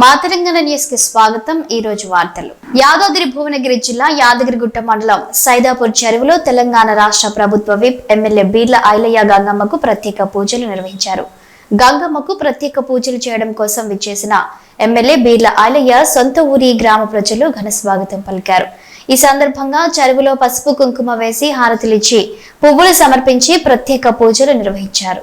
మా తెలంగాణ న్యూస్కి స్వాగతం. ఈ రోజు వార్తలు. యాదాద్రి భువనగిరి జిల్లా యాదగిరిగుట్ట మండలం సైదాపూర్ చెరువులో తెలంగాణ రాష్ట్ర ప్రభుత్వ విప్ ఎమ్మెల్యే బీర్ల ఐలయ్య గంగమ్మకు ప్రత్యేక పూజలు నిర్వహించారు. గంగమ్మకు ప్రత్యేక పూజలు చేయడం కోసం విచ్చేసిన ఎమ్మెల్యే బీర్ల ఐలయ్య సొంత ఊరి గ్రామ ప్రజలు ఘన స్వాగతం పలికారు. ఈ సందర్భంగా చెరువులో పసుపు కుంకుమ వేసి హారతులిచ్చి పువ్వులు సమర్పించి ప్రత్యేక పూజలు నిర్వహించారు.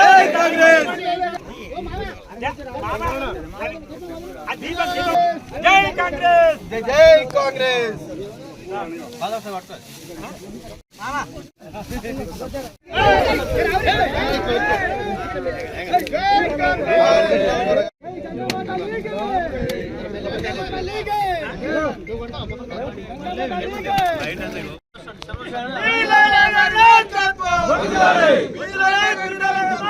జై కాంగ్రెస్ వీరాల గారి నాయకత్వం వీరాల గారి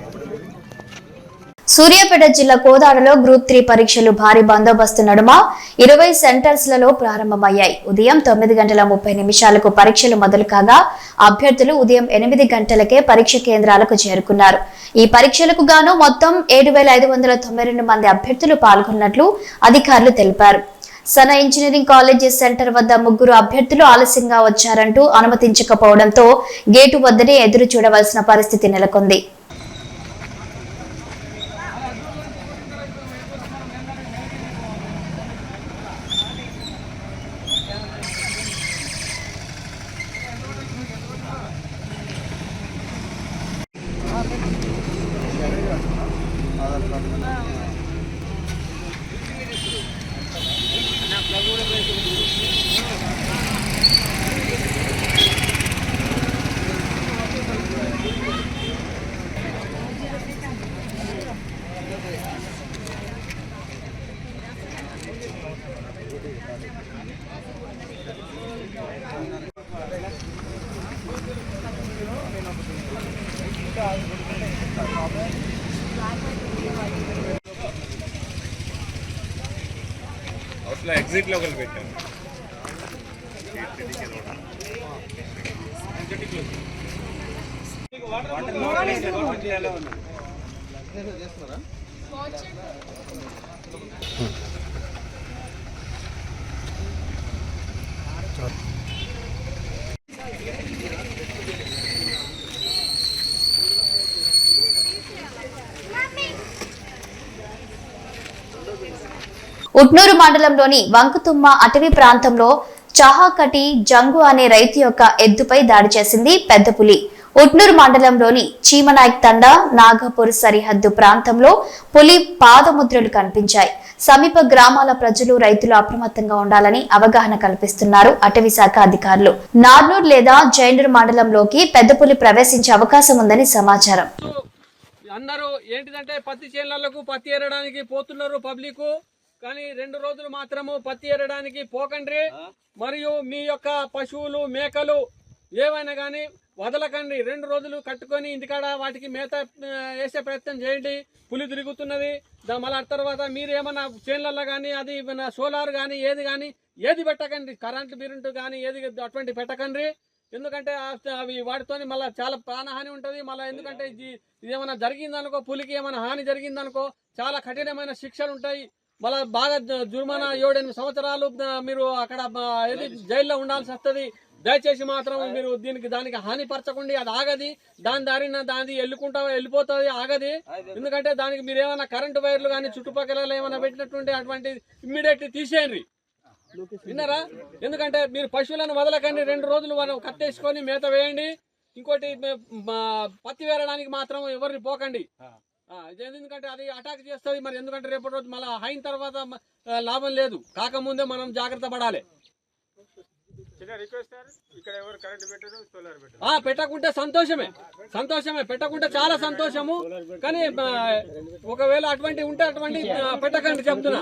సూర్యాపేట జిల్లా కోదాడలో గ్రూప్ త్రీ పరీక్షలు భారీ బందోబస్తు నడుమ ఇరవై సెంటర్స్లలో ప్రారంభమయ్యాయి. ఉదయం తొమ్మిది గంటల ముప్పై నిమిషాలకు పరీక్షలు మొదలు కాగా అభ్యర్థులు ఉదయం ఎనిమిది గంటలకే పరీక్ష కేంద్రాలకు చేరుకున్నారు. ఈ పరీక్షలకు గాను మొత్తం ఏడు వేల ఐదు వందల తొంభై రెండు మంది అభ్యర్థులు పాల్గొన్నట్లు అధికారులు తెలిపారు. సన ఇంజనీరింగ్ కాలేజీ సెంటర్ వద్ద ముగ్గురు అభ్యర్థులు ఆలస్యంగా వచ్చారంటూ అనుమతించకపోవడంతో గేటు వద్దనే ఎదురు చూడవలసిన పరిస్థితి నెలకొంది. అవతల ఎగ్జిట్లో ఒకరు పెట్టాం hmm. ఉట్నూరు మండలంలోని వంకుతుమ్మ అటవీ ప్రాంతంలో చహాకటి జంగు అనే రైతు యొక్క ఎద్దుపై దాడి చేసింది పెద్ద పులి. ఉట్నూరు మండలంలోని చీమనాయక్ తండా నాగపూర్ సరిహద్దు ప్రాంతంలో పులి పాదముద్రలు కనిపించాయి. సమీప గ్రామాల ప్రజలు రైతులు అప్రమత్తంగా ఉండాలని అవగాహన కల్పిస్తున్నారు అటవీ శాఖ అధికారులు. నార్నూర్ లేదా జైనూర్ మండలంలోకి పెద్ద పులి ప్రవేశించే అవకాశం ఉందని సమాచారం. అందరూ ఏంటిదంటే పత్తి చేనులకు పత్తి ఏరడానికి పోతున్నారు పబ్లిక్. కానీ రెండు రోజులు మాత్రము పత్తి ఏరడానికి పోకండి. మరియు మీ యొక్క పశువులు మేకలు ఏవైనా కానీ వదలకండి. రెండు రోజులు కట్టుకొని ఇంటికాడ వాటికి మేత వేసే ప్రయత్నం చేయండి. పులి తిరుగుతున్నది. మళ్ళీ తర్వాత మీరు ఏమన్నా చేన్లలో కానీ అది సోలార్ కానీ ఏది కానీ ఏది పెట్టకండి. కరెంట్ బిరెంట్ కానీ ఏది అటువంటి పెట్టకండి. ఎందుకంటే అవి వాటితోని మళ్ళీ చాలా ప్రాణహాని ఉంటుంది. మళ్ళీ ఎందుకంటే ఇది ఏమైనా జరిగిందనుకో పులికి ఏమైనా హాని జరిగిందనుకో చాలా కఠినమైన శిక్షలు ఉంటాయి. మళ్ళీ బాగా జుర్మానా ఏడెనిమిది సంవత్సరాలు మీరు అక్కడ ఏది జైల్లో ఉండాల్సి వస్తుంది. దయచేసి మాత్రం మీరు దీనికి దానికి హాని పరచకండి అది ఆగది. దాని దారిన దాని వెళ్ళుకుంటా వెళ్ళిపోతుంది ఆగది. ఎందుకంటే దానికి మీరు ఏమైనా కరెంటు వైర్లు కానీ చుట్టుపక్కల ఏమైనా పెట్టినటువంటి అటువంటి ఇమ్మీడియట్ తీసేయండి. విన్నారా? ఎందుకంటే మీరు పశువులను వదలకండి రెండు రోజులు మనం కట్టేసుకొని మేత వేయండి. ఇంకోటి పత్తి వేరడానికి మాత్రం ఎవరిని పోకండి. ఎందుకంటే అది అటాక్ చేస్తుంది మరి ఎందుకంటే రేపటి రోజు మళ్ళీ అయిన తర్వాత లాభం లేదు. కాకముందే మనం జాగ్రత్త పడాలి చిన్న రిక్వెస్ట్ సార్ ఇక్కడ ఎవరు కరెంట్ పెట్టరు సోలార్ పెట్టరు ఆ పెట్టకుంటే సంతోషమే. సంతోషమే. పెట్టకుంటే చాలా సంతోషము. కానీ ఒకవేళ అటువంటి ఉంటే అటువంటి పెట్టకండి చెప్తున్నా.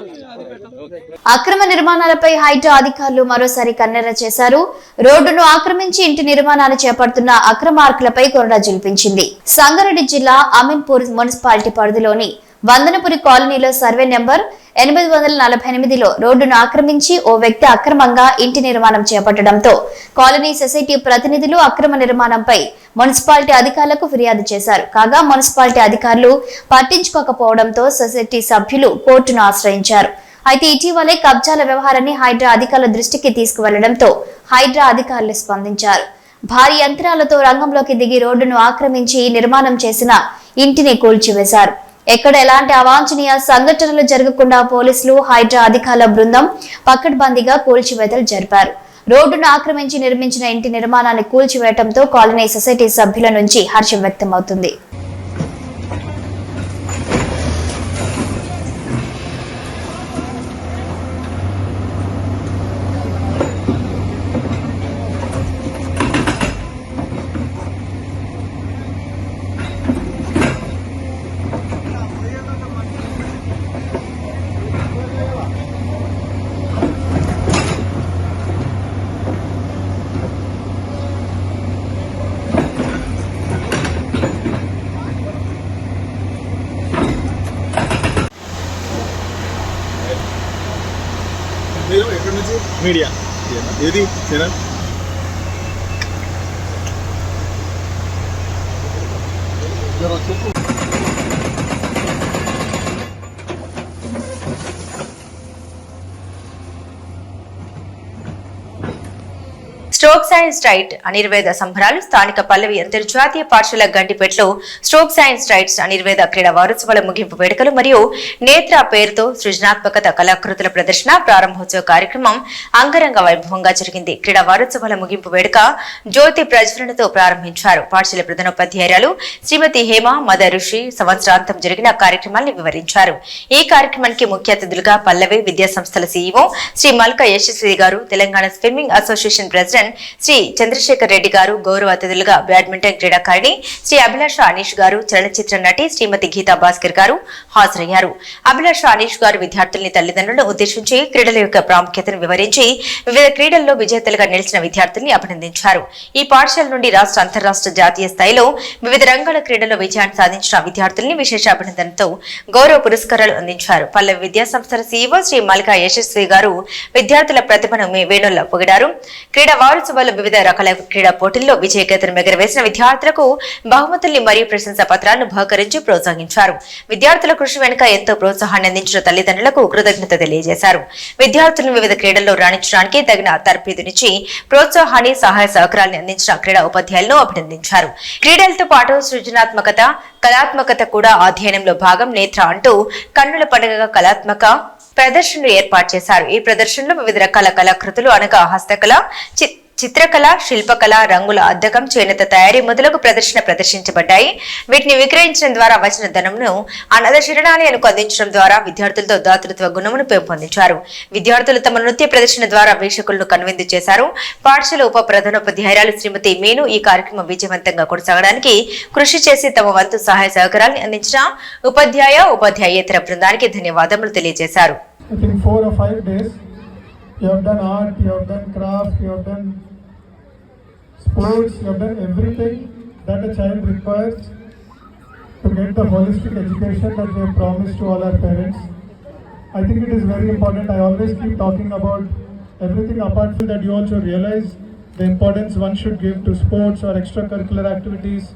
అక్రమ నిర్మాణాలపై హైడ్రా అధికారులు మరోసారి కన్నెర చేశారు. రోడ్డును ఆక్రమించి ఇంటి నిర్మాణాలు చేపడుతున్న అక్రమార్కులపై కొరడా జులిపించింది. సంగారెడ్డి జిల్లా అమీన్పూర్ మున్సిపాలిటీ పరిధిలోని వందనపురి కాలనీలో సర్వే నెంబర్ ఎనిమిది వందల నలభై ఎనిమిదిలో రోడ్డును ఆక్రమించి ఓ వ్యక్తి అక్రమంగా ఇంటి నిర్మాణం చేపట్టడంతో కాలనీ సొసైటీ ప్రతినిధులు అక్రమ నిర్మాణంపై మున్సిపాలిటీ అధికారులకు ఫిర్యాదు చేశారు. కాగా మున్సిపాలిటీ అధికారులు పట్టించుకోకపోవడంతో సొసైటీ సభ్యులు కోర్టును ఆశ్రయించారు. అయితే ఇటీవలే కబ్జాల వ్యవహారాన్ని హైడ్రా అధికారుల దృష్టికి తీసుకువెళ్ళడంతో హైడ్రా అధికారులు స్పందించారు. భారీ యంత్రాలతో రంగంలోకి దిగి రోడ్డును ఆక్రమించి నిర్మాణం చేసిన ఇంటిని కూల్చివేశారు. ఎక్కడ ఎలాంటి అవాంఛనీయ సంఘటనలు జరగకుండా పోలీసులు హైడ్రా అధికారుల బృందం పక్కడ్బందీగా కూల్చివేతలు జరిపారు. రోడ్డును ఆక్రమించి నిర్మించిన ఇంటి నిర్మాణాన్ని కూల్చివేయడంతో కాలనీ సొసైటీ సభ్యుల నుంచి హర్షం వ్యక్తమవుతుంది మీరు ఎక్కడి నుంచి మీడియా ఏది? ఛానల్ స్ట్రోక్ సైన్స్ డైట్ అనిర్వేద సంబరాలు స్థానిక పల్లవి అంతర్జాతీయ పాఠశాల గండిపేటలో స్ట్రోక్ సైన్స్ డైట్స్ అనిర్వేద క్రీడా వారోత్సవాల ముగింపు వేడుకలు మరియు నేత్ర పేరుతో సృజనాత్మకత కళాకృతుల ప్రదర్శన ప్రారంభోత్సవ కార్యక్రమం అంగరంగ వైభవంగా జరిగింది. క్రీడా వారోత్సవాల ముగింపు వేడుక జ్యోతి ప్రజ్వలనతో ప్రారంభించారు. పాఠశాల ప్రధానోపాధ్యాయురాలు శ్రీమతి హేమ మద ఋషి సంవత్సరాంతం జరిగిన కార్యక్రమాన్ని వివరించారు. ఈ కార్యక్రమానికి ముఖ్య అతిథులుగా పల్లవి విద్యా సంస్థల CEO Shri Malka Yashasvi garu Telangana swimming association president Shri Chandrashekar Reddy garu గౌరవ అతిథులుగా బ్యాడ్మింటన్ క్రీడాకారిణి శ్రీ అభిలాష అనీష్ గారు చలనచిత్ర నటి శ్రీమతి గీతా భాస్కర్ గారు హాజరయ్యారు. అభిలాష అనీష్ గారు విద్యార్థుల్ని తల్లిదండ్రులను ఉద్దేశించి క్రీడల యొక్క ప్రాముఖ్యతను వివరించి వివిధ క్రీడల్లో విజేతలుగా నిలిచిన విద్యార్థుల్ని అభినందించారు. ఈ పాఠశాల నుండి రాష్ట్ర అంతర్రాష్ట్ర జాతీయ స్థాయిలో వివిధ రంగాల క్రీడల్లో విజయాన్ని సాధించిన విద్యార్థుల్ని విశేష అభినందనతో గౌరవ పురస్కారాలు అందించారు. పల్లవి విద్యాసంస్థల సీఈఓ శ్రీ మల్కా యశస్వి గారు విద్యార్థుల ప్రతిభను మీ వేణుల్లో పొగిడారు. క్రీడా జిల్లాలో వివిధ రకాల క్రీడా పోటీల్లో విజయకేతను ఎగరవేసిన విద్యార్థులకు బహుమతుల్ని మరియు ప్రశంసా పత్రాలను బహుకరించి ప్రోత్సహించారు. విద్యార్థుల కృషి వెనుక ఎంతో ప్రోత్సాహాన్ని అందించిన తల్లిదండ్రులకు కృతజ్ఞత తెలియజేశారు. విద్యార్థులను వివిధ క్రీడల్లో రాణించడానికి తగిన తర్ఫీదునిచ్చి ప్రోత్సాహాన్ని సహాయ సహకారాన్ని అందించిన క్రీడా ఉపాధ్యాయులను అభినందించారు. క్రీడలతో పాటు సృజనాత్మకత కళాత్మకత కూడా అధ్యయనంలో భాగం నేత్ర అంటూ కన్నుల పండుగగా కళాత్మక ప్రదర్శనలు ఏర్పాటు చేశారు. ఈ ప్రదర్శనలో వివిధ రకాల కళాకృతులు అనగా హస్తకళ చిత్ర చిత్రకళ శిల్పకళ రంగుల అద్దకం చేనేత తయారీ మొదలగు ప్రదర్శన ప్రదర్శించబడ్డాయి. వీటిని విక్రయించడం ద్వారా వచ్చిన ధనంను అనాథ శరణాలయానికి అందించడం ద్వారా విద్యార్థులతో దాతృత్వ గుణమును పెంపొందించారు. విద్యార్థులు తమ నృత్య ప్రదర్శన ద్వారా వీక్షకులను కనువిందు చేశారు. పాఠశాల ఉప ప్రధానోపాధ్యాయురాలు శ్రీమతి మేను ఈ కార్యక్రమం విజయవంతంగా కొనసాగడానికి కృషి చేసి తమ వంతు సహాయ సహకారాన్ని అందించిన ఉపాధ్యాయ ఉపాధ్యాయేతర బృందానికి ధన్యవాదములు తెలియజేశారు. You have done art, you have done craft, you have done sports, you have done everything that a child requires to get the holistic education that we have promised to all our parents. I think it is very important. I always keep talking about everything apart from that you also realize the importance one should give to sports or extracurricular activities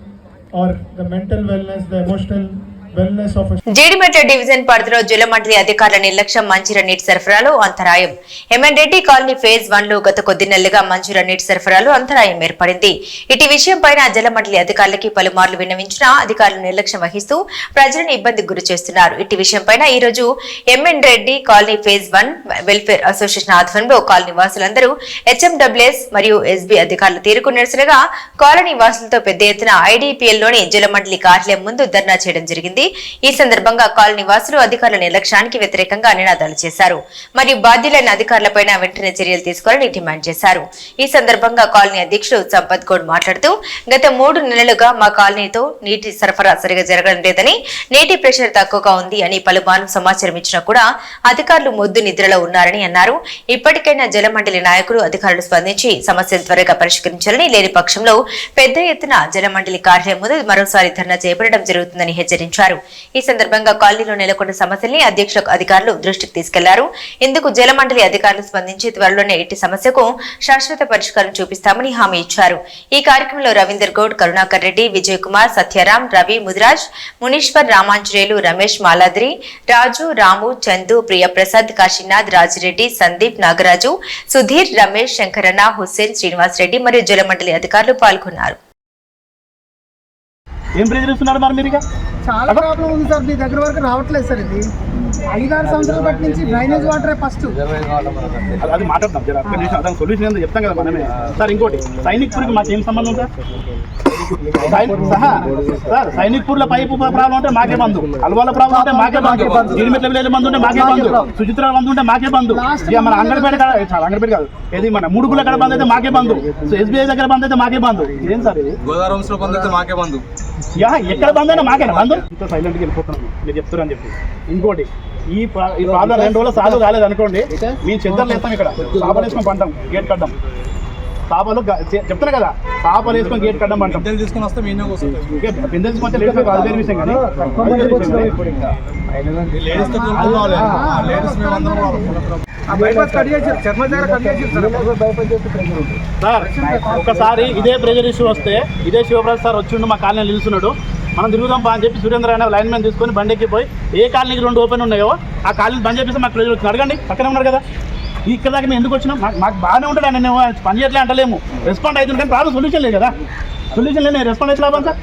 or the mental wellness, the emotional Jeedimetla division పరిధిలో జలమండలి అధికారుల నిర్లక్ష్యం మంచిర నీటి సరఫరాలో అంతరాయం. MN Reddy colony phase వన్లో గత కొద్ది నెలలుగా మంచిర నీటి సరఫరాలో అంతరాయం ఏర్పడింది. ఇటు విషయం పైన జలమండలి అధికారులకి పలుమార్లు విన్నవించినా అధికారులు నిర్లక్ష్యం వహిస్తూ ప్రజలను ఇబ్బందికి గురి చేస్తున్నారు. ఇటు విషయం పైన ఈ రోజు MN Reddy colony phase one welfare association ఆధ్వర్యంలో కాలనీ వాసులందరూ హెచ్ఎండబ్ల్యూఎస్ మరియు ఎస్బీ అధికారులు తీరుకు నిరసనగా కాలనీ వాసులతో పెద్ద ఎత్తున ఐడిపిఎల్లోని జలమండలి కార్యాలయం ముందు ధర్నా చేయడం జరిగింది. ఈ సందర్భంగా కాలనీ వాసులు అధికారుల నిర్లక్ష్యానికి వ్యతిరేకంగా నినాదాలు చేశారు. మరియు బాధ్యులైన అధికారులపై వెంటనే చర్యలు తీసుకోవాలని డిమాండ్ చేశారు. ఈ సందర్భంగా కాలనీ అధ్యక్షుడు సంపత్ గౌడ్ మాట్లాడుతూ గత మూడు నెలలుగా మా కాలనీతో నీటి సరఫరా సరిగా జరగడం లేదని నీటి ప్రెషర్ తక్కువగా ఉంది అని పలుమార్లు సమాచారం ఇచ్చినా కూడా అధికారులు మొద్దు నిద్రలో ఉన్నారని అన్నారు. ఇప్పటికైనా జలమండలి నాయకులు అధికారులు స్పందించి సమస్యలు త్వరగా పరిష్కరించాలని లేని పక్షంలో పెద్ద ఎత్తున జలమండలి కార్యాలయం ముందు మరోసారి ధర్నా చేపట్టడం జరుగుతుందని హెచ్చరించారు. ఈ సందర్భంగా కాలనీలో నెలకొన్న సమస్యల్ని అధ్యక్షుల అధికారులు దృష్టికి తీసుకెళ్ళారు. ఇందుకు జలమండలి అధికారులు స్పందించి త్వరలోనే ఇట్టి సమస్యకు శాశ్వత పరిష్కారం చూపిస్తామని హామీ ఇచ్చారు. ఈ కార్యక్రమంలో రవీందర్ గౌడ్ కరుణాకర్ రెడ్డి విజయ్ కుమార్ సత్యారాం రవి ముదిరాజ్ మునీశ్వర్ రామాంజనేయులు రమేష్ మాలాద్రి రాజు రాము చందు ప్రియప్రసాద్ కాశీనాథ్ రాజిరెడ్డి సందీప్ నాగరాజు సుధీర్ రమేష్ శంకరన్న హుస్సేన్ శ్రీనివాస్ రెడ్డి మరియు జలమండలి అధికారులు పాల్గొన్నారు. ఏం ప్రెజర్ ఇస్తున్నారు మరి మీరు ఇక? చాలా ప్రాబ్లం ఉంది సార్ మీ దగ్గర వరకు రావట్లేదు సార్ ఇది. ఐదారు సంవత్సరాల బట్టి నుంచి డ్రైనేజ్ వాటరే ఫస్ట్. అది- మాట్లాడదాం జర. ఒక్క నిమిషం దాని సొల్యూషన్ ఏందో చెప్తాం కదా మనమే. సార్ ఇంకోటి. సైనిక్పూర్కి మాకు ఏం సంబంధం సార్? సార్ సైనిక్పూర్లో పైపు ప్రాబ్లం ఉంటే మాకే బంధు. అల్వాల ప్రాబ్లం ఉంటే మాకే బంధు. గిరిమెట్ల విలేజ్ బంధు ఉంటే మాకే బంధు. సుచిత్ర బంధు ఉంటే మాకే బంధు. ఇక మన అంగడిపేట అంగడిపేట కాదు. ఏది మన ముడుగుల కాడ బంద్ అయితే మాకే బంధు. సో ఎస్బీఐ దగ్గర బంద్ అయితే మాకే బంధు. ఏం సార్ ఇది? గోదావరి లో పొందితే మాకే బంధు. యా ఎక్కడ బంద్ అయినా మాకేనా? బంధు? ఇంత సైలెంట్గా వెళ్ళిపోతున్నాను. మీరు చెప్తారని చెప్పి. ఇంకోటి. ఈ ప్రా- ఈ ప్రాబ్లం రెండు రోజులు సాధు కాలేదు అనుకోండి మేము చెద్దర్లు వేస్తాం ఇక్కడ. చేపలు వేసుకొని పంటాం గేట్ కడ్డం. చేపలు గ- చె- చెప్తున్నా కదా చేపలు వేసుకొని గేట్ కడ్డం పంటాం బిడ్డలు తీసుకుని వస్తే మీనే వస్తుంది. ఓకే, బిందె తీసుకొస్తే లేడీస్ అది వేరే విషయం కానీ సార్ ఒకసారి ఇదే ప్రెజర్ ఇష్యూ వస్తే ఇదే శివప్రసాద్ సార్ వచ్చిండు మా కాలనీ నిలుస్తున్నాడు. మనం తిరుగుదాం బా అని చెప్పి సురేంద్ర అనే లైన్ మ్యాన్ తీసుకొని బండి ఎక్కిపోయి ఏ కాలనీకి రెండు ఓపెన్ ఉన్నాయో ఆ కాలనీ బంద్ చేపిస్తే మాకు ప్రజలు అడగండి పక్కనే ఉన్నారు కదా. ఇక్కడ దాకా మేము ఎందుకు వచ్చినాం? మాకు మాకు బాగానే ఉంటాడు ఆయన నేను పని చేయట్లే అంటలేము. రెస్పాండ్ అవుతుంది కానీ ప్రాబ్లం సొల్యూషన్ లేదు కదా. సొల్యూషన్ లేదు రెస్పాండ్ అయితే లాభం సార్?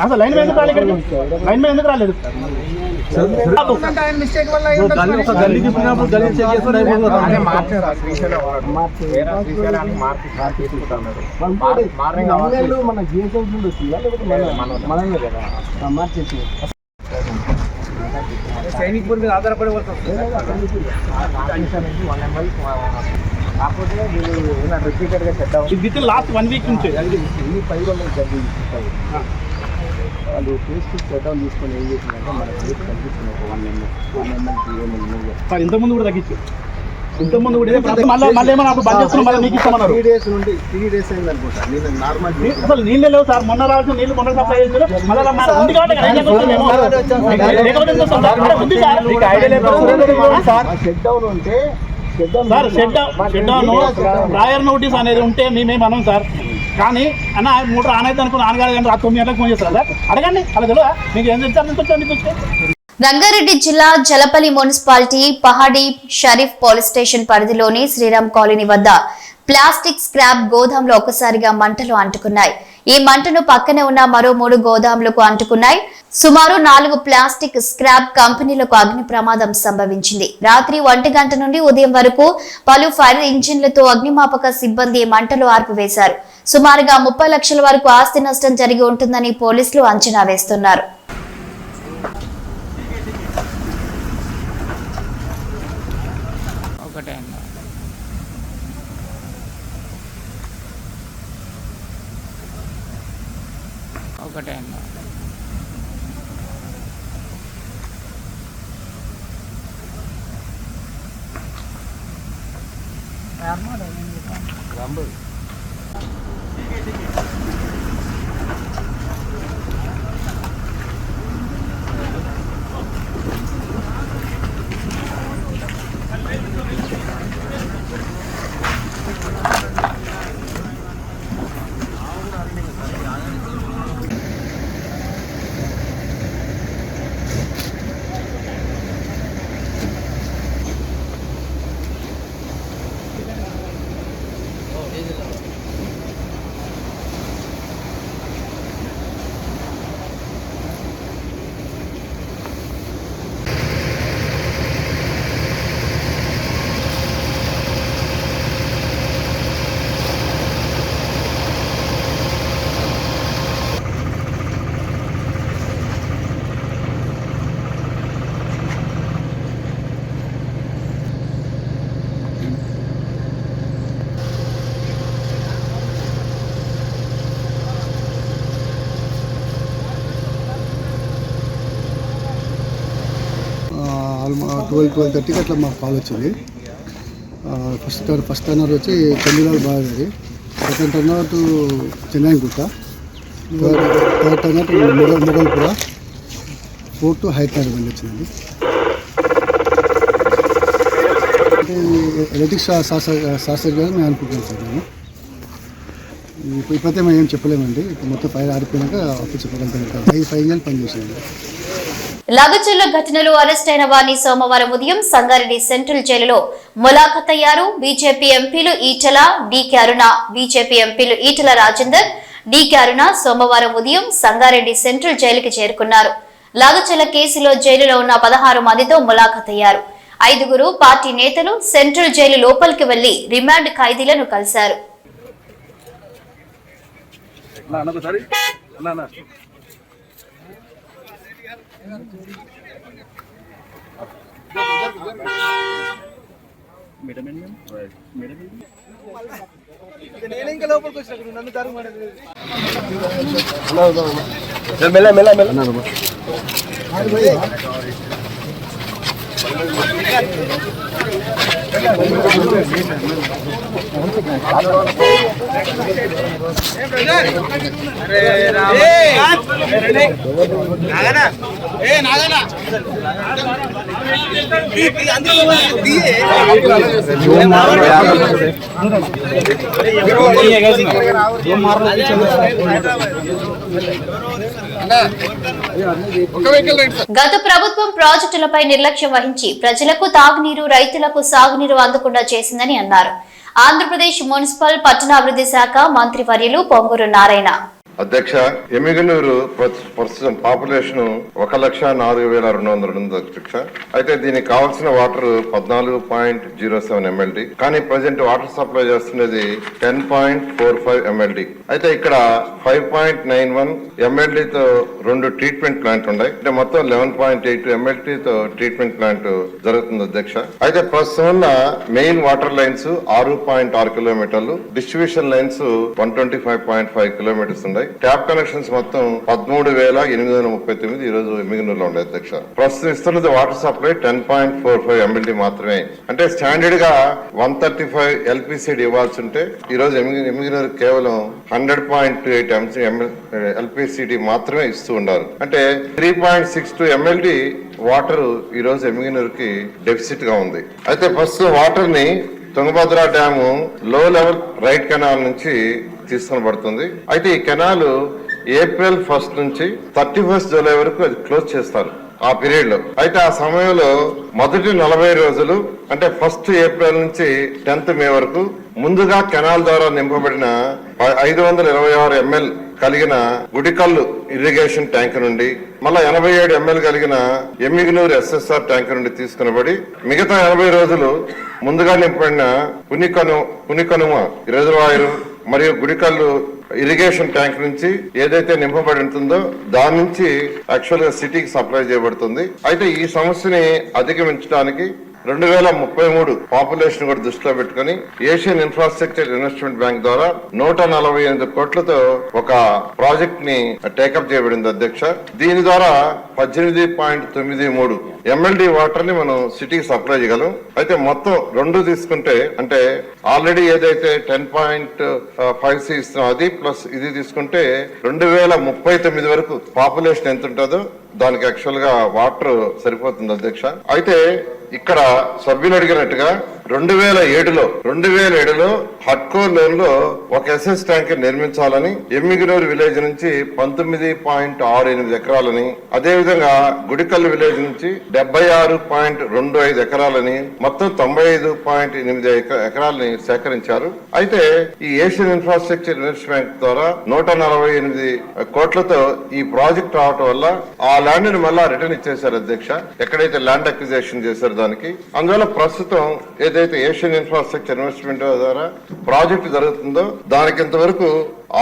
అసలు లైన్ మీద ఎందుకు రాలేదు ఇక్కడికి? లైన్ మీద ఎందుకు రాలేదు? సైనిక్పూర్ మీద ఆధారపడి కాకపోతే విత్ లాస్ట్ వన్ వీక్ నుంచి. పై వాళ్ళు ఫేస్బుక్ చెడ్డం తీసుకొని ఏం చేసిందంటే మన రేట్ తగ్గించింది ఒక one ML one ML two ML sir ఇంతకుముందు కూడా తగ్గించు. ఇంతకుముందు కూడా త్రీ డేస్ నుండి త్రీ డేస్ అయింది అనుకుంటా నేను నార్మల్ అసలు నీళ్ళే లేవు సార్. మొన్న రావాల్సిన నీళ్ళు మొన్న సప్లై చేశారు. సార్? అరే ఉంది సార్. షెడ్ డౌన్ ఉంటే shut down sir shut shut down రాయర్ notice అనేది ఉంటే మేమేం అనం సార్. కానీ అన్న మూడు రానైతే అనుకుని కానీ రాత్రి తొమ్మిది గంటలకు ఫోన్ చేస్తారు అడగండి అలా తెలియదా మీకు ఏం తెలుసు. రంగారెడ్డి జిల్లా Jalpally municipality Pahadi Shareef police station పరిధిలోని శ్రీరామ్ కాలనీ వద్ద ప్లాస్టిక్ స్క్రాప్ గోదాంలో ఒక్కసారిగా మంటలు అంటుకున్నాయి. ఈ మంటను పక్కనే ఉన్న మరో మూడు గోదాములకు అంటుకున్నాయి. సుమారు నాలుగు ప్లాస్టిక్ స్క్రాప్ కంపెనీలకు అగ్ని ప్రమాదం సంభవించింది. రాత్రి ఒంటి గంట నుండి ఉదయం వరకు పలు ఫైర్ ఇంజిన్లతో అగ్నిమాపక సిబ్బంది మంటలు ఆర్పివేశారు. సుమారుగా ముప్పై లక్షల వరకు ఆస్తి నష్టం జరిగి ఉంటుందని పోలీసులు అంచనా వేస్తున్నారు. ఒకటే రాంబు ట్వెల్వ్ ట్వెల్వ్ థర్టీకి అట్లా మాకు కాల్ వచ్చింది. ఫస్ట్ ఫస్ట్ టర్నర్ వచ్చి చండీగఢ్ బాగాది సెకండ్ టర్నర్ టు చెన్నై గుట్ట. Third turner to Mogal Mogalpura. Fourth to Hyderabad వెళ్ళి వచ్చిందండి. అంటే ఎలక్ట్రిక్ శాస్త్ర శాస్త్రజ్ఞ మేము అనుకుంటున్నాం సార్ మేము. ఇప్పుడు ఇప్పుడైతే మేము ఏం చెప్పలేమండి. ఇప్పుడు మొత్తం ఫైర్ ఆడిపోయినాక అప్పుడు చెప్పగలుగుతాం ఫైవ్ ఫైవ్ ఇయర్స్ పనిచేసాను లగచర్ల ఘటనలో అరెస్ట్ అయిన వారిని సోమవారం ఉదయం సంగారెడ్డి సెంట్రల్ జైలులో ములాఖత్ అయ్యారు బీజేపీ ఎంపీలు ఈటల డీకే అరుణ బీజేపీ ఎంపీలు ఈటల రాజేందర్ డీకే అరుణ సోమవారం ఉదయం సంగారెడ్డి సెంట్రల్ జైలుకి చేరుకున్నారు. లాగచర్ల కేసులో జైలులో ఉన్న పదహారు మందితో ములాఖత్ అయ్యారు ఐదుగురు పార్టీ నేతలు సెంట్రల్ జైలు లోపలికి వెళ్ళి రిమాండ్ ఖైదీలను కలిశారు. మెల్ల మెల్ల మెల్ల అరే రాగనా గత ప్రభుత్వం ప్రాజెక్టులపై నిర్లక్ష్యం వహించి ప్రజలకు తాగునీరు రైతులకు సాగునీరు అందకుండా చేసిందని అన్నారు. ఆంధ్రప్రదేశ్ మున్సిపల్ పట్టణాభివృద్ధి శాఖ మంత్రి వర్యులు పొంగూరు నారాయణ. అధ్యక్ష ఎమ్మిగనూరు ప్రస్తుతం పాపులేషన్ ఒక లక్ష నాలుగు వేల రెండు వందల ఉంది అధ్యక్ష. అయితే దీనికి కావాల్సిన వాటర్ పద్నాలుగు పాయింట్ జీరో సెవెన్ ఎంఎల్డి కానీ ప్రజెంట్ వాటర్ సప్లై చేస్తున్నది ten point four five MLD అయితే ఇక్కడ ఫైవ్ పాయింట్ నైన్ వన్ ఎంఎల్డితో రెండు ట్రీట్మెంట్ ప్లాంట్ ఉన్నాయి. అంటే మొత్తం లెవెన్ పాయింట్ ఎయిట్ ఎంఎల్డితో ట్రీట్మెంట్ ప్లాంట్ జరుగుతుంది అధ్యక్ష. అయితే ప్రస్తుతం ఉన్న మెయిన్ వాటర్ లైన్స్ ఆరు పాయింట్ ఆరు కిలోమీటర్లు. Distribution lines one twenty five point five kilometres ఉన్నాయి. ట్యాప్ కనెక్షన్స్ మొత్తం పదమూడు వేల ఎనిమిది వందల ముప్పై తొమ్మిది ఈ రోజు మిగిలినలో ఉన్నాయి అధ్యక్ష. ప్రస్తుతం ఇస్తున్నది water supply ten point four five MLD మాత్రమే. అంటే స్టాండర్డ్గా వన్ థర్టీ ఫైవ్ ఎల్పిసిడి ఇవ్వాల్సి ఉంటే ఈ రోజు ఎమిగినూరు కేవలం hundred point two eight LPCD మాత్రమే ఇస్తూ ఉన్నారు. అంటే three point six two MLD water ఈ రోజు ఎమిగినూరుకి డెఫిసిట్గా ఉంది. అయితే ప్రస్తుతం వాటర్ని తుంగభద్ర డ్యాము లో లెవెల్ రైట్ కెనాల్ నుంచి తీసుకొని పడుతుంది అయితే ఈ కెనాల్ ఏప్రిల్ ఫస్ట్ నుంచి థర్టీ ఫస్ట్ జూలై వరకు అది క్లోజ్ చేస్తారు ఆ పీరియడ్లో అయితే ఆ సమయంలో మొదటి నలభై రోజులు అంటే ఫస్ట్ ఏప్రిల్ నుంచి టెన్త్ మే వరకు ముందుగా కెనాల్ ద్వారా నింపబడిన ఐదు వందల ఇరవై ఆరు ఎంఎల్ కలిగిన గుడికల్లు ఇరిగేషన్ ట్యాంక్ నుండి మళ్ళా ఎనభై ఏడు ఎంఎల్ కలిగిన ఎమ్మిగనూరు ఎస్ఎస్ఆర్ ట్యాంక్ నుండి తీసుకునబడి మిగతా ఎనభై రోజులు ముందుగా నింపబడిన పునికను పునికనుమ రిజర్వాయర్ మరియు గుడికల్లు ఇరిగేషన్ ట్యాంక్ నుంచి ఏదైతే నింపబడి ఉంటుందో దాని నుంచి యాక్చువల్గా సిటీకి సప్లై చేయబడుతుంది. అయితే ఈ సమస్యని అధిగమించడానికి రెండు వేల ముప్పై మూడు పాపులేషన్ కూడా దృష్టిలో పెట్టుకుని ఏషియన్ ఇన్ఫ్రాస్ట్రక్చర్ ఇన్వెస్ట్మెంట్ బ్యాంక్ ద్వారా నూట నలభై ఎనిమిది కోట్లతో ఒక ప్రాజెక్ట్ని టేకప్ చేయబడింది అధ్యక్ష. దీని ద్వారా పద్దెనిమిది పాయింట్ తొమ్మిది మూడు ఎమ్మెల్డీ వాటర్ని మనం సిటీకి సప్లై చేయగలం. అయితే మొత్తం రెండు తీసుకుంటే అంటే ఆల్రెడీ ఏదైతే టెన్ పాయింట్ ఫైవ్ సి ఇస్తున్నాం అది ప్లస్ ఇది తీసుకుంటే రెండు వేల ముప్పై తొమ్మిది వరకు పాపులేషన్ ఎంత ఉంటుందో దానికి యాక్చువల్గా వాటర్ సరిపోతుంది అధ్యక్ష. అయితే ఇక్కడ సభ్యులు అడిగినట్టుగా రెండు వేల ఏడులో రెండు వేల ఏడులో హట్కో లోన్లో ఒక ఎస్ఎస్ ట్యాంక్ నిర్మించాలని ఎమ్మిగినూరు విలేజ్ నుంచి పంతొమ్మిది పాయింట్ ఆరు ఎనిమిది ఎకరాలని అదేవిధంగా గుడికల్ గుడికల్లు విలేజ్ నుంచి డెబ్బై ఆరు పాయింట్ రెండు ఐదు ఎకరాలని మొత్తం తొంభై ఐదు పాయింట్ ఎనిమిది ఎక- ఎకరాలని సేకరించారు. అయితే ఈ ఏషియన్ ఇన్ఫ్రాస్ట్రక్చర్ ఇన్వెస్ట్ బ్యాంక్ ద్వారా నూట నలభై ఎనిమిది కోట్లతో ఈ ప్రాజెక్ట్ రావటం వల్ల ఆ ల్యాండ్ని మళ్ళా రిటర్న్ ఇచ్చేశారు అధ్యక్ష. ఎక్కడైతే ల్యాండ్ అక్విజేషన్ చేశారు దానికి. అందువల్ల ప్రస్తుతం ఏదైతే ఏషియన్ ఇన్ఫ్రాస్ట్రక్చర్ ఇన్వెస్ట్మెంట్ ద్వారా ప్రాజెక్టు జరుగుతుందో దానికి ఇంతవరకు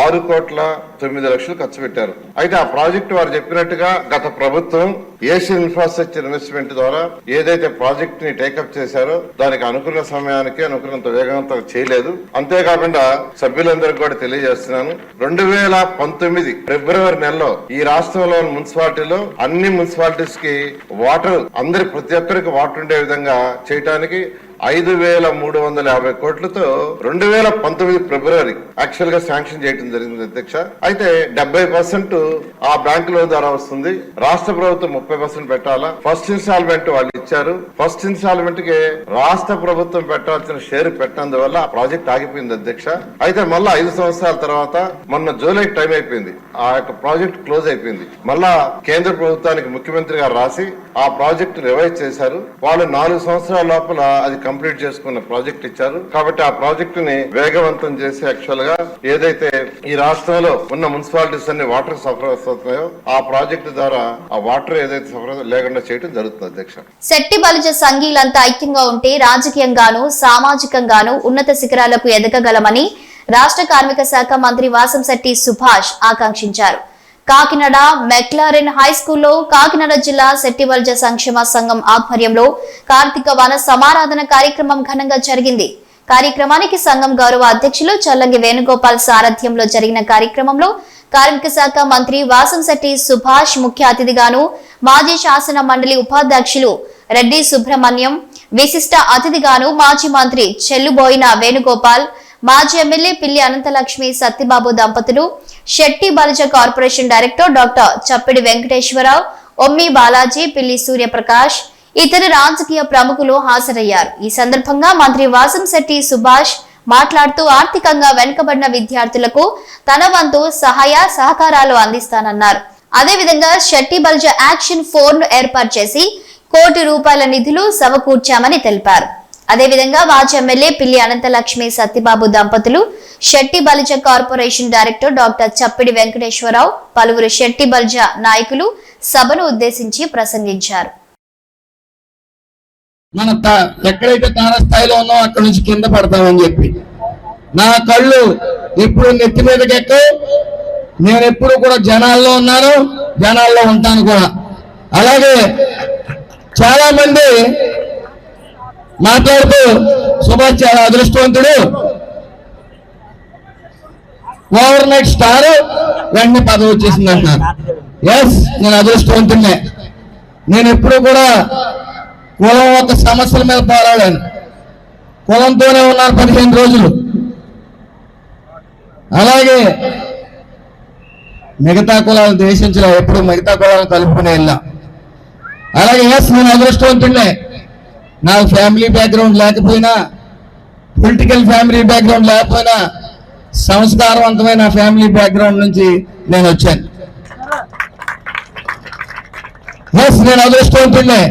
ఆరు కోట్ల తొమ్మిది లక్షలు ఖర్చు పెట్టారు. అయితే ఆ ప్రాజెక్టు వారు చెప్పినట్టుగా గత ప్రభుత్వం ఏషియన్ ఇన్ఫ్రాస్ట్రక్చర్ ఇన్వెస్ట్మెంట్ ద్వారా ఏదైతే ప్రాజెక్ట్ని టేకప్ చేశారో దానికి అనుకున్న సమయానికి అనుకున్నంత వేగవంతం చేయలేదు. అంతేకాకుండా సభ్యులందరికీ కూడా తెలియజేస్తున్నాను. రెండు వేల పంతొమ్మిది ఫిబ్రవరి నెలలో ఈ రాష్ట్రంలోని మున్సిపాలిటీలో అన్ని మున్సిపాలిటీస్కి వాటర్ అందరి ప్రతి ఒక్కరికి వాటర్ ఉండే విధంగా చేయడానికి ఐదు వేల మూడు వందల యాభై కోట్లతో రెండు వేల పంతొమ్మిది ఫిబ్రవరి యాక్చువల్గా శాంక్షన్ చేయడం జరిగింది అధ్యక్ష. అయితే డెబ్బై పర్సెంట్ ఆ బ్యాంక్ లోన్ ద్వారా వస్తుంది. రాష్ట్ర ప్రభుత్వం ముప్పై పర్సెంట్ పెట్టాలా? ఫస్ట్ ఇన్స్టాల్మెంట్ వాళ్ళు ఇచ్చారు. ఫస్ట్ ఇన్స్టాల్మెంట్కి రాష్ట్ర ప్రభుత్వం పెట్టాల్సిన షేర్ పెట్టినందువల్ల ఆ ప్రాజెక్ట్ ఆగిపోయింది అధ్యక్ష. అయితే మళ్ళా ఐదు సంవత్సరాల తర్వాత మొన్న జూలై టైం అయిపోయింది. ఆ యొక్క ప్రాజెక్ట్ క్లోజ్ అయిపోయింది. మళ్ళా కేంద్ర ప్రభుత్వానికి ముఖ్యమంత్రి గారు రాసి ఆ ప్రాజెక్ట్ రివైజ్ చేశారు. వాళ్ళు నాలుగు సంవత్సరాల లోపల అది కంప్లీట్ చేసుకున్న ప్రాజెక్ట్ ఇచ్చారు. కాబట్టి ఆ ప్రాజెక్ట్ని వేగవంతం చేసి యాక్చువల్గా ఏదైతే ఈ రాష్ట్రంలో ఉన్న మున్సిపాలిటీస్ అన్ని వాటర్ సఫర్ అవుతున్నాయో ఆ ప్రాజెక్ట్ ద్వారా ఆ వాటర్ ఏదైతే సఫర్ లేకుండా చేయడం జరుగుతుంది అధ్యక్ష. శెట్టి బలిజ సంఘీలంతా ఐక్యంగా ఉంటే రాజకీయంగాను సామాజికంగాను ఉన్నత శిఖరాలకు ఎదగగలమని రాష్ట్ర కార్మిక శాఖ మంత్రి వాసంశెట్టి సుభాష్ ఆకాంక్షించారు. కాకినాడ మెక్లారెన్ హై స్కూల్లో కాకినాడ జిల్లా శెట్టిబల్జ సంక్షేమ సంఘం ఆధ్వర్యంలో కార్తీక వన సమారాధన కార్యక్రమం ఘనంగా జరిగింది. కార్యక్రమానికి సంఘం గౌరవ అధ్యక్షులు చల్లంగి వేణుగోపాల్ సారథ్యంలో జరిగిన కార్యక్రమంలో కార్మిక శాఖ మంత్రి వాసంశెట్టి సుభాష్ ముఖ్య అతిథిగాను మాజీ శాసన మండలి ఉపాధ్యక్షులు రెడ్డి సుబ్రహ్మణ్యం విశిష్ట అతిథిగాను మాజీ మంత్రి చెల్లుబోయిన వేణుగోపాల్ మాజీ ఎమ్మెల్యే పిల్లి అనంతలక్ష్మి సత్యబాబు దంపతులు Setti Balija corporation director doctor Chappidi Venkateswararao Ommi Balaji Pilli Suryaprakash ఇతర రాజకీయ ప్రముఖులు హాజరయ్యారు. ఈ సందర్భంగా మంత్రి వాసంశెట్టి సుభాష్ మాట్లాడుతూ ఆర్థికంగా వెనుకబడిన విద్యార్థులకు తన వంతు సహాయ సహకారాలు అందిస్తానన్నారు. అదేవిధంగా శెట్టి బల్జ యాక్షన్ ఫోర్ను ఏర్పాటు చేసి కోటి రూపాయల నిధులు సమకూర్చామని తెలిపారు. అదేవిధంగా మాజీ ఎమ్మెల్యే పిల్లి అనంతలక్ష్మి సత్యబాబు దంపతులు Setti Balija corporation director doctor Chappidi Venkateswararao పలువురు శెట్టి బలిజ నాయకులు సభను ఉద్దేశించి ప్రసంగించారు. మన ఎక్కడైతే తార స్థాయిలో ఉన్నాం అక్కడ నుంచి కింద పడతామని చెప్పి. నా కళ్ళు ఎప్పుడు నెత్తి మీదకి ఎక్కవు నేను ఎప్పుడు కూడా జనాల్లో ఉన్నాను జనాల్లో ఉంటాను కూడా. అలాగే చాలా మంది మాట్లాడుతూ సుభాష్ చాలా అదృష్టవంతుడు. ఓవర్ నైట్ స్టార్ వెంటనే పదవి వచ్చేసింది అంటున్నారు. ఎస్ నేను అదృష్టవంతున్నే నేను ఎప్పుడు కూడా కులం ఒక సమస్యల మీద పోరాడాను. కులంతోనే ఉన్నాను పదిహేను రోజులు. అలాగే మిగతా కులాలను ద్వేషించలే ఎప్పుడు మిగతా కులాలను కలుపుకునే ఇలా అలాగే ఎస్ నేను అదృష్టవంతున్నే నాకు ఫ్యామిలీ బ్యాక్గ్రౌండ్ లేకపోయినా పొలిటికల్ ఫ్యామిలీ బ్యాక్గ్రౌండ్ లేకపోయినా సంస్కారవంతమైన ఫ్యామిలీ బ్యాక్గ్రౌండ్ నుంచి నేను వచ్చాను. ఎస్ నేను అదృష్టవంతుడినే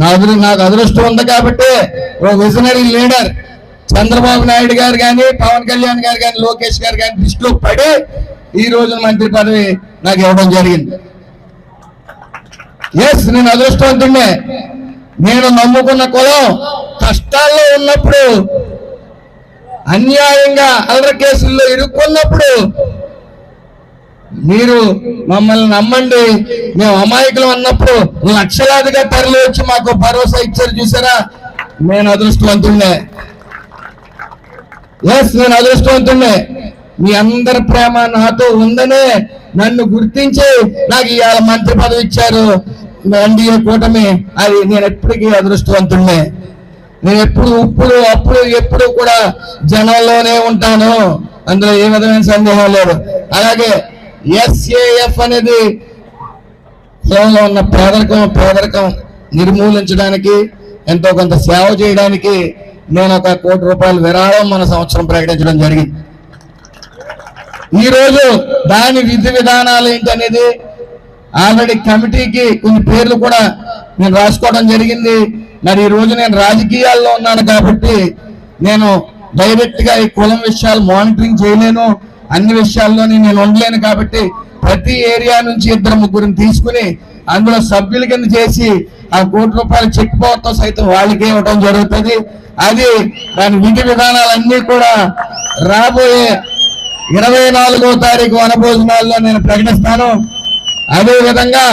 నా అదృ నాకు అదృష్టం ఉంది కాబట్టి ఓ విజనరీ లీడర్ చంద్రబాబు నాయుడు గారు కానీ పవన్ కళ్యాణ్ గారు కానీ లోకేష్ గారు కానీ దృష్టిలో పడి ఈ రోజు మంత్రి పదవి నాకు ఇవ్వడం జరిగింది. ఎస్ నేను అదృష్టవంతుండే. నేను నమ్ముకున్న కులం కష్టాల్లో ఉన్నప్పుడు అన్యాయంగా అల్లర కేసుల్లో ఇరుక్కున్నప్పుడు మీరు మమ్మల్ని నమ్మండి మేము అమాయకులు అన్నప్పుడు లక్షలాదిగా తరలి వచ్చి మాకు భరోసా ఇచ్చారు చూసారా? నేను అదృష్టవంతుండే ఎస్ నేను అదృష్టవంతుండే మీ అందరి ప్రేమ నాతో ఉందనే నన్ను గుర్తించి నాకు ఇవాళ మంత్రి పదవి ఇచ్చారు. ఎన్డీఏ కూటమి అది నేను ఎప్పటికీ అదృష్టవంతుణ్ణే. నేను ఎప్పుడు ఇప్పుడు అప్పుడు ఎప్పుడు కూడా జనంలోనే ఉంటాను. అందులో ఏ విధమైన సందేహం లేదు. అలాగే ఎస్ఏఎఫ్ అనేది కులంలో ఉన్న పేదరికం పేదరికం నిర్మూలించడానికి ఎంతో కొంత సేవ చేయడానికి నేను ఒక కోటి రూపాయల విరాళం మన సంవత్సరం ప్రకటించడం జరిగింది. ఈరోజు దాని విధి విధానాలు ఏంటనేది ఆల్రెడీ కమిటీకి కొన్ని పేర్లు కూడా నేను రాసుకోవడం జరిగింది. మరి ఈ రోజు నేను రాజకీయాల్లో ఉన్నాను కాబట్టి నేను డైరెక్ట్గా ఈ కులం విషయాలు మానిటరింగ్ చేయలేను. అన్ని విషయాల్లోని నేను ఉండలేను కాబట్టి ప్రతి ఏరియా నుంచి ఇద్దరు ముగ్గురిని తీసుకుని అందులో సభ్యుల కింద చేసి ఆ కోటి రూపాయలు చెక్ పోవటం సైతం వాళ్ళకే ఇవ్వడం జరుగుతుంది. అది దాని విధి విధానాలన్నీ కూడా రాబోయే ఇరవై నాలుగో తారీఖు వనభోజనాల్లో నేను ప్రకటిస్తాను. అదే విధంగా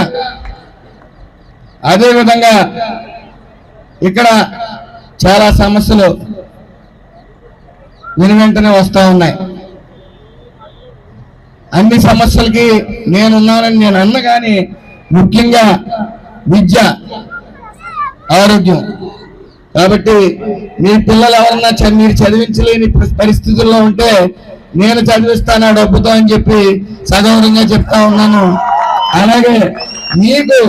అదే విధంగా ఇక్కడ చాలా సమస్యలు విని వెంటనే వస్తూ ఉన్నాయి. అన్ని సమస్యలకి నేనున్నానని నేను అన్న కానీ ముఖ్యంగా విద్య ఆరోగ్యం. కాబట్టి మీ పిల్లలు ఎవరన్నా చ- మీరు చదివించలేని పరిస్థితుల్లో ఉంటే నేను చదివిస్తాను ఆ డబ్బుతో అని చెప్పి సగౌరవంగా చెప్తా ఉన్నాను. అలాగే మీకు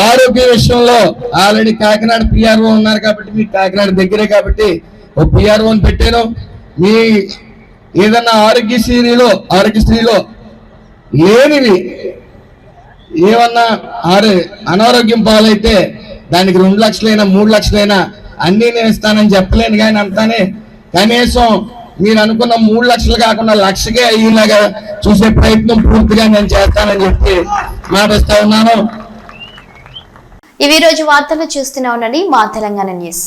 ఆరోగ్య విషయంలో ఆల్రెడీ కాకినాడ పిఆర్ఓ ఉన్నారు కాబట్టి మీకు కాకినాడ దగ్గరే కాబట్టి ఓ పిఆర్ఓని పెట్టాను మీ ఏదన్నా ఆరోగ్యశ్రీలో ఆరోగ్యశ్రీలో లేనివి ఏమన్నా ఆరు అనారోగ్యం పాలైతే దానికి రెండు లక్షలైనా మూడు లక్షలైనా అన్నీ నేను ఇస్తానని చెప్పలేను కానీ అంతానే కనీసం మీరు అనుకున్న మూడు లక్షలు కాకుండా లక్షకే అయ్యేలాగా చూసే ప్రయత్నం పూర్తిగా నేను చేస్తానని చెప్పి మాటిస్తా ఉన్నాను. ఇవి ఈ రోజు వార్తలు చూస్తూనే ఉండండి. మా తెలంగాణ న్యూస్.